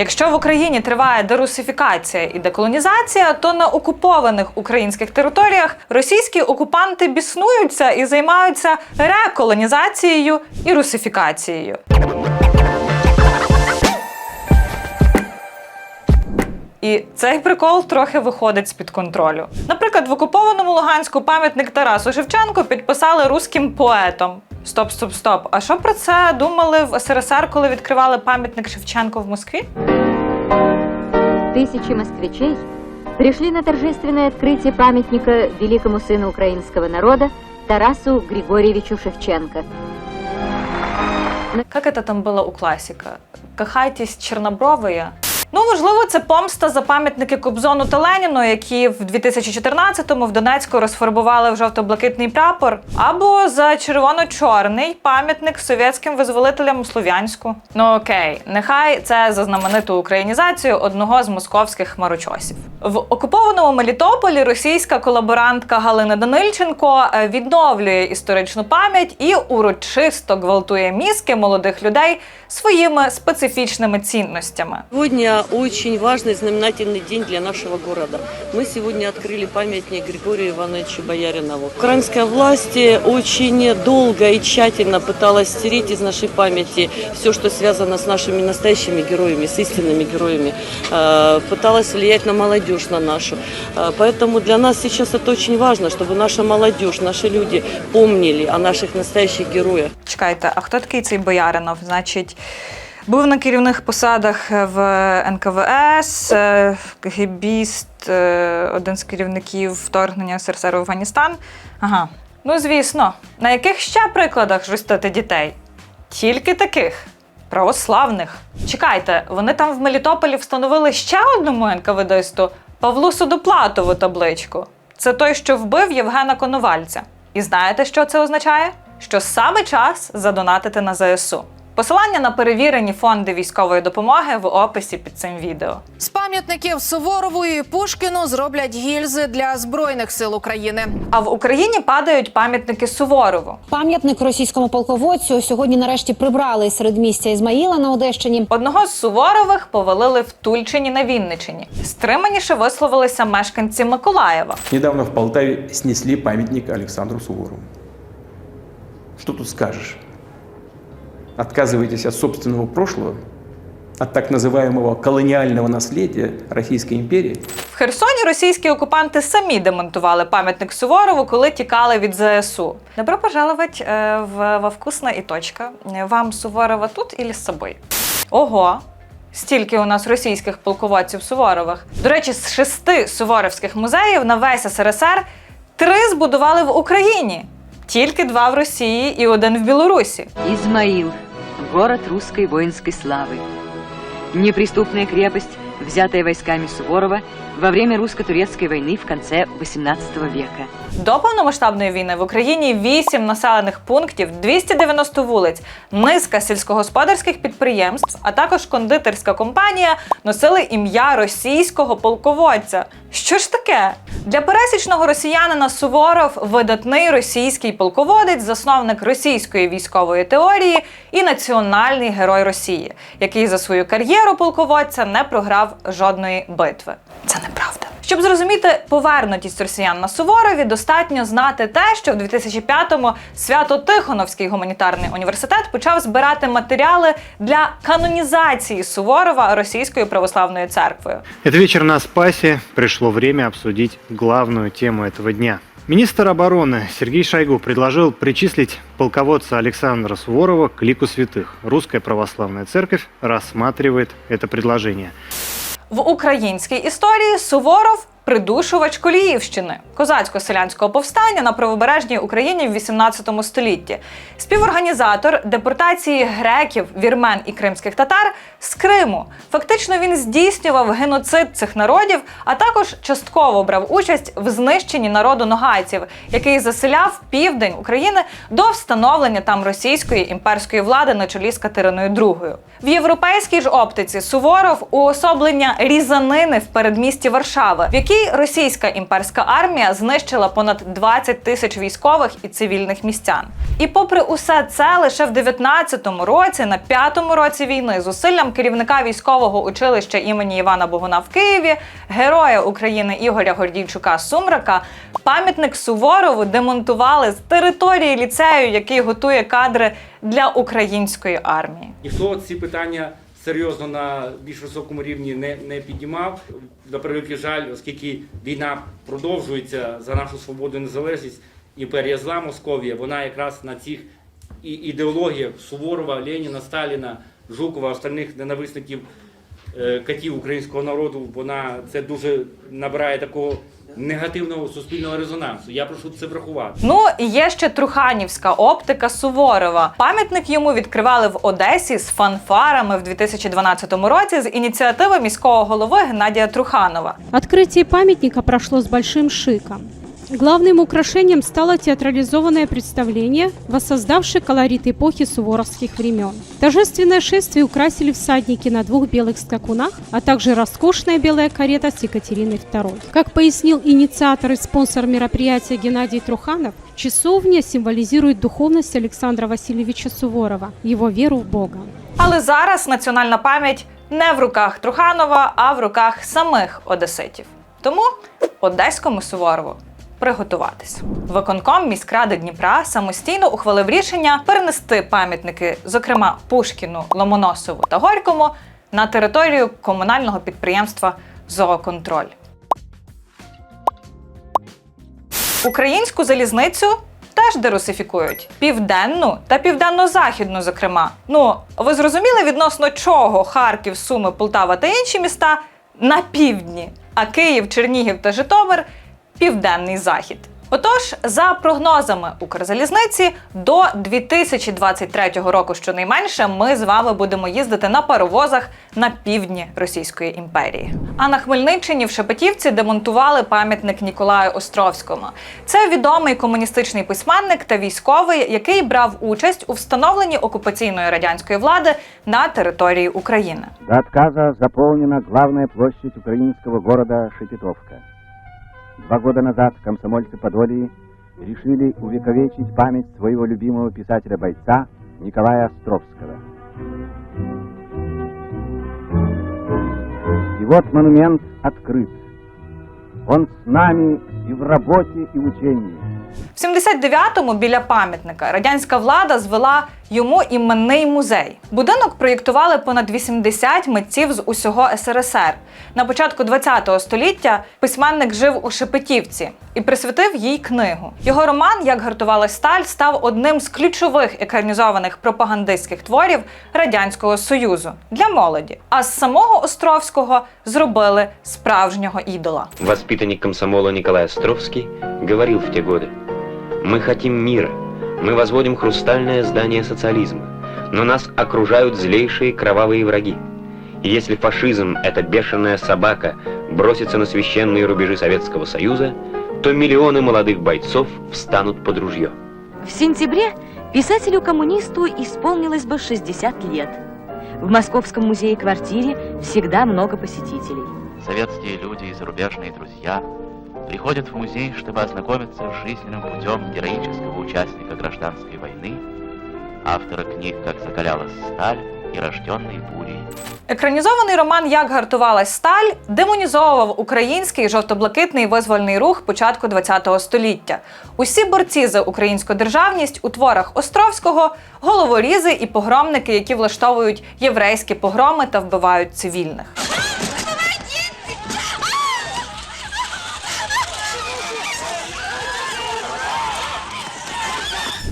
Якщо в Україні триває дерусифікація і деколонізація, то на окупованих українських територіях російські окупанти біснуються і займаються реколонізацією і русифікацією. І цей прикол трохи виходить з-під контролю. Наприклад, в окупованому Луганську пам'ятник Тарасу Шевченку підписали руським поетом. Стоп, стоп, стоп. А що про це думали в СРСР, коли відкривали пам'ятник Шевченку в Москві? Тысячи москвичей пришли на торжественное открытие памятника великому сыну украинского народа Тарасу Григорьевичу Шевченко. Як це там було у класіка? Кахайтесь чорнобровия? Можливо, це помста за пам'ятники Кобзону та Леніну, які в 2014-му в Донецьку розфарбували в жовто-блакитний прапор, або за червоно-чорний пам'ятник совєтським визволителям у Слов'янську. Ну окей, нехай це за знамениту українізацію одного з московських хмарочосів. В окупованому Мелітополі російська колаборантка Галина Данильченко е, відновлює історичну пам'ять і урочисто гвалтує мізки молодих людей своїми специфічними цінностями. Сегодня очень важный знаменательный день для нашего города. Мы сегодня открыли памятник Григорию Ивановичу Бояринову. Украинская власть очень долго и тщательно пыталась стереть из нашей памяти все, что связано с нашими настоящими героями, с истинными героями. Э, Пыталась влиять на молодежь, на нашу. Э, Поэтому для нас сейчас это очень важно, чтобы наша молодежь, наши люди помнили о наших настоящих героях. Чекайте, а хто такий цей Бояринов? Значить, був на керівних посадах в НКВС, е, е, один з керівників вторгнення СРСР в Афганістан. Ага. Ну, звісно, на яких ще прикладах жорстити дітей? Тільки таких. Православних. Чекайте, вони там в Мелітополі встановили ще одному НКВДисту Павлу Судоплатову табличку. Це той, що вбив Євгена Коновальця. І знаєте, що це означає? Що саме час задонатити на ЗСУ. Посилання на перевірені фонди військової допомоги в описі під цим відео. З пам'ятників Суворову і Пушкіну зроблять гільзи для збройних сил України. А в Україні падають пам'ятники Суворову. Пам'ятник російському полководцю сьогодні нарешті прибрали серед місця Ізмаїла на Одещині. Одного з Суворових повалили в Тульчині на Вінничині. Стриманіше висловилися мешканці Миколаєва. Недавно в Полтаве снесли памятник Александру Суворову. Что тут скажешь? Отказываетесь от собственного прошлого, от так называемого колониального наследия Российской империи? В Херсоні російські окупанти самі демонтували пам'ятник Суворову, коли тікали від ЗСУ. Добро пожаловать е, в во вкусна і точка. Вам Суворова тут і з собою? Ого! Стільки у нас російських полководців Суворових. До речі, з шести суворовських музеїв на весь СРСР три збудували в Україні. Тільки два в Росії і один в Білорусі. Измаил, город русской воинской славы. Неприступная крепость, взятая войсками Суворова во время русско-турецкой войны в конце XVIII века. До повномасштабної війни в Україні 8 населених пунктів, 290 вулиць, низка сільськогосподарських підприємств, а також кондитерська компанія носили ім'я російського полководця. Що ж таке? Для пересічного росіянина Суворов видатний російський полководець, засновник російської військової теорії і національний герой Росії, який за свою кар'єру полководця не програв жодної битви. Це неправда. Щоб зрозуміти повернутість росіян на Суворові, достатньо знати те, що в 2005-му Свято-Тихоновський гуманітарний університет почав збирати матеріали для канонізації Суворова Російською православною церквою. Это вечер на Спасе. Пришло время обсудить главную тему этого дня. Министр обороны Сергей Шойгу предложил причислить полководца Александра Суворова к лику святых. Русская православная церковь рассматривает это предложение. В українській історії Суворов придушувач Коліївщини, козацько-селянського повстання на правобережній Україні в 18 столітті, співорганізатор депортації греків, вірмен і кримських татар з Криму. Фактично він здійснював геноцид цих народів, а також частково брав участь в знищенні народу ногайців, який заселяв південь України до встановлення там російської імперської влади на чолі з Катериною II. В європейській ж оптиці Суворов уособлення різанини в передмісті Варшави, в якій якій російська імперська армія знищила понад 20 тисяч військових і цивільних містян. І попри усе це, лише в 19-му році, на п'ятому році війни, зусиллям керівника військового училища імені Івана Богуна в Києві, героя України Ігоря Гордійчука Сумрака, пам'ятник Суворову демонтували з території ліцею, який готує кадри для української армії. Ніхто ці питання серйозно на більш високому рівні не, не піднімав. На превеликий жаль, оскільки війна продовжується за нашу свободу і незалежність, імперія зла Московія, вона якраз на цих ідеологіях Суворова, Леніна, Сталіна, Жукова, остальних ненависників е, катів українського народу, вона це дуже набирає такого негативного суспільного резонансу. Я прошу це врахувати. Ну і є ще Труханівська оптика Суворова. Пам'ятник йому відкривали в Одесі з фанфарами в 2012 році з ініціативи міського голови Геннадія Труханова. Открытие памятника прошло с большим шиком. Главным украшением стало театрализованное представление, воссоздавшее колорит эпохи суворовских времен. Торжественное шествие украсили всадники на двух белых скакунах, а также роскошная белая карета с Екатериной II. Как пояснил инициатор и спонсор мероприятия Геннадий Труханов, часовня символизирует духовность Александра Васильевича Суворова, его веру в Бога. Але зараз національна пам'ять не в руках Труханова, а в руках самих одеситів. Тому одеському Суворову приготуватись. Виконком міськради Дніпра самостійно ухвалив рішення перенести пам'ятники, зокрема Пушкіну, Ломоносову та Горькому, на територію комунального підприємства Зооконтроль. Українську залізницю теж дерусифікують південну та південно-західну, зокрема. Ну ви зрозуміли відносно чого Харків, Суми, Полтава та інші міста на півдні, а Київ, Чернігів та Житомир південний захід. Отож, за прогнозами Укрзалізниці, до 2023 року, щонайменше, ми з вами будемо їздити на паровозах на півдні Російської імперії. А на Хмельниччині в Шепетівці демонтували пам'ятник Ніколаю Островському. Це відомий комуністичний письменник та військовий, який брав участь у встановленні окупаційної радянської влади на території України. До отказа заполнена главная площадь украинского города Шепетовка. Два года назад комсомольцы Подолии решили увековечить память своего любимого писателя-бойца Николая Островского. И вот монумент открыт. Он с нами и в работе, и в учении. В 79-му біля пам'ятника радянська влада звела йому іменний музей. Будинок проєктували понад 80 митців з усього СРСР. На початку 20-го століття письменник жив у Шепетівці і присвятив їй книгу. Його роман Як гартувалась сталь став одним з ключових екранізованих пропагандистських творів Радянського Союзу для молоді. А з самого Островського зробили справжнього ідола. Воспитанник комсомола Николай Островский говорил в те годы, «Мы хотим мира, мы возводим хрустальное здание социализма, но нас окружают злейшие кровавые враги. И если фашизм – это бешеная собака, бросится на священные рубежи Советского Союза, то миллионы молодых бойцов встанут под ружье». В сентябре писателю-коммунисту исполнилось бы 60 лет. В Московском музее-квартире всегда много посетителей. Советские люди и зарубежные друзья приходят в музей, чтобы ознакомиться с жизненным путем героического участника гражданской войны, автора книг «Как закалялась сталь» и «Рожденные бурей». Екранізований роман Як гартувалась сталь демонізовував український жовто-блакитний визвольний рух початку ХХ століття. Усі борці за українську державність у творах Островського головорізи і погромники, які влаштовують єврейські погроми та вбивають цивільних.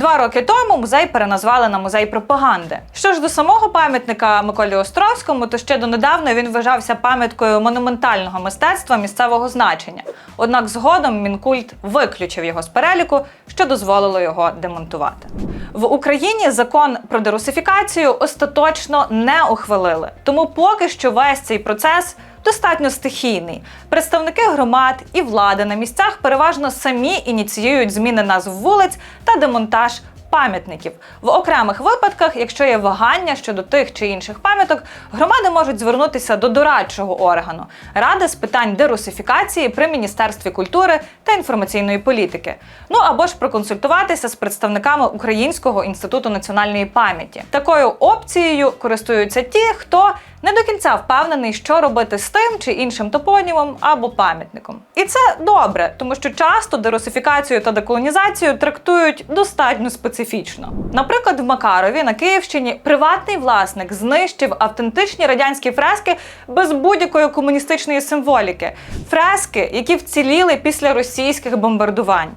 Два роки тому музей переназвали на музей пропаганди. Що ж до самого пам'ятника Миколі Островському, то ще донедавна він вважався пам'яткою монументального мистецтва місцевого значення. Однак згодом мінкульт виключив його з переліку, що дозволило його демонтувати. В Україні закон про дерусифікацію остаточно не ухвалили, тому поки що весь цей процес достатньо стихійний. Представники громад і влади на місцях переважно самі ініціюють зміни назв вулиць та демонтаж пам'ятників. В окремих випадках, якщо є вагання щодо тих чи інших пам'яток, громади можуть звернутися до дорадчого органу Ради з питань дерусифікації при Міністерстві культури та інформаційної політики. Ну або ж проконсультуватися з представниками Українського інституту національної пам'яті. Такою опцією користуються ті, хто не до кінця впевнений, що робити з тим чи іншим топонімом або пам'ятником. І це добре, тому що часто дерусифікацію та деколонізацію трактують достатньо специфічно. Наприклад, в Макарові на Київщині приватний власник знищив автентичні радянські фрески без будь-якої комуністичної символіки, фрески, які вціліли після російських бомбардувань.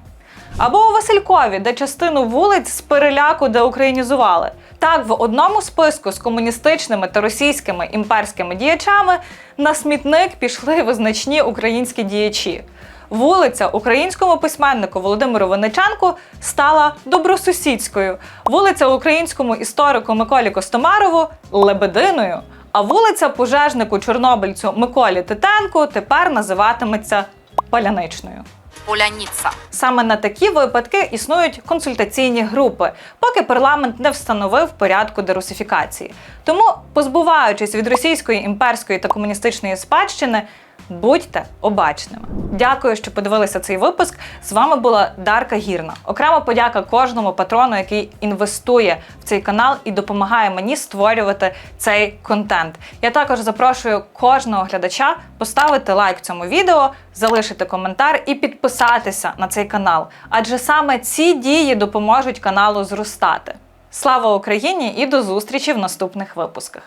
Або у Василькові, де частину вулиць з переляку деукраїнізували. Так, в одному списку з комуністичними та російськими імперськими діячами на смітник пішли визначні українські діячі. Вулиця українському письменнику Володимиру Винниченку стала добросусідською. Вулиця українському історику Миколі Костомарову Лебединою. А вулиця пожежнику чорнобильцю Миколі Титенку тепер називатиметься Паляничною. Поляниця. Саме на такі випадки існують консультаційні групи, поки парламент не встановив порядку дерусифікації. Тому, позбуваючись від російської імперської та комуністичної спадщини, будьте обачними. Дякую, що подивилися цей випуск. З вами була Дарка Гірна. Окрема подяка кожному патрону, який інвестує в цей канал і допомагає мені створювати цей контент. Я також запрошую кожного глядача поставити лайк цьому відео, залишити коментар і підписатися на цей канал. Адже саме ці дії допоможуть каналу зростати. Слава Україні і до зустрічі в наступних випусках.